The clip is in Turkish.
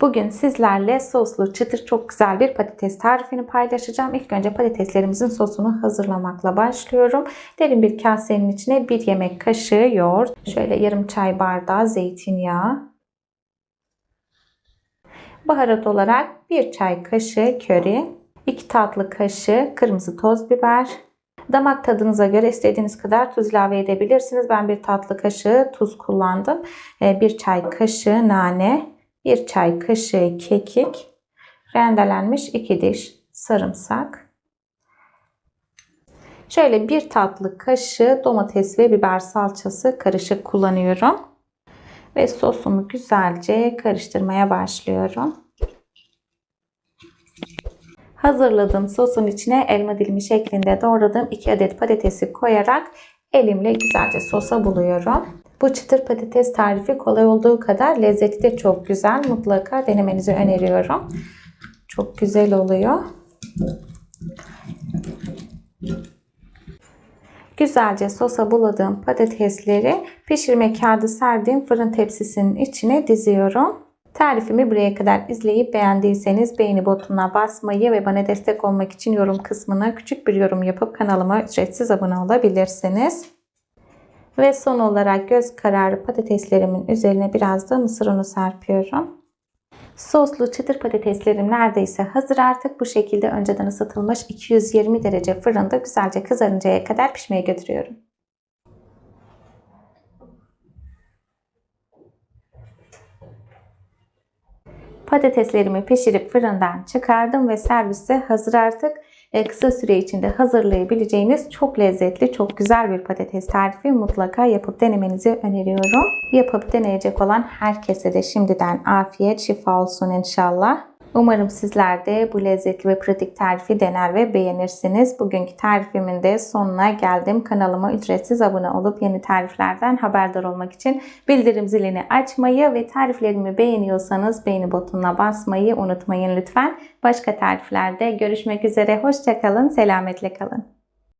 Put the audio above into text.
Bugün sizlerle soslu çıtır çok güzel bir patates tarifini paylaşacağım. İlk önce patateslerimizin sosunu hazırlamakla başlıyorum. Derin bir kasenin içine bir yemek kaşığı yoğurt, şöyle yarım çay bardağı zeytinyağı, baharat olarak bir çay kaşığı köri, 2 tatlı kaşığı kırmızı toz biber, Damak tadınıza göre istediğiniz kadar tuz ilave edebilirsiniz. Ben bir tatlı kaşığı tuz kullandım. Bir çay kaşığı nane, 1 çay kaşığı kekik, rendelenmiş 2 diş sarımsak. Şöyle bir tatlı kaşığı domates ve biber salçası karışık kullanıyorum. Ve sosumu güzelce karıştırmaya başlıyorum. Hazırladığım sosun içine elma dilimi şeklinde doğradığım 2 adet patatesi koyarak elimle güzelce sosa buluyorum. Bu çıtır patates tarifi kolay olduğu kadar lezzeti de çok güzel. Mutlaka denemenizi öneriyorum. Çok güzel oluyor. Güzelce sosa buladığım patatesleri pişirme kağıdı serdiğim fırın tepsisinin içine diziyorum. Tarifimi buraya kadar izleyip beğendiyseniz beğeni butonuna basmayı ve bana destek olmak için yorum kısmına küçük bir yorum yapıp kanalıma ücretsiz abone olabilirsiniz. Ve son olarak göz kararı patateslerimin üzerine biraz da mısır unu serpiyorum. Soslu çıtır patateslerim neredeyse hazır artık. Bu şekilde önceden ısıtılmış 220 derece fırında güzelce kızarıncaya kadar pişmeye götürüyorum. Patateslerimi pişirip fırından çıkardım ve servise hazır artık. E, kısa süre içinde hazırlayabileceğiniz çok lezzetli, çok güzel bir patates tarifi mutlaka yapıp denemenizi öneriyorum. Yapıp deneyecek olan herkese de şimdiden afiyet, şifa olsun inşallah. Umarım sizler de bu lezzetli ve pratik tarifi dener ve beğenirsiniz. Bugünkü tarifimin de sonuna geldim. Kanalıma ücretsiz abone olup yeni tariflerden haberdar olmak için bildirim zilini açmayı ve tariflerimi beğeniyorsanız beğeni butonuna basmayı unutmayın lütfen. Başka tariflerde görüşmek üzere. Hoşçakalın, selametle kalın.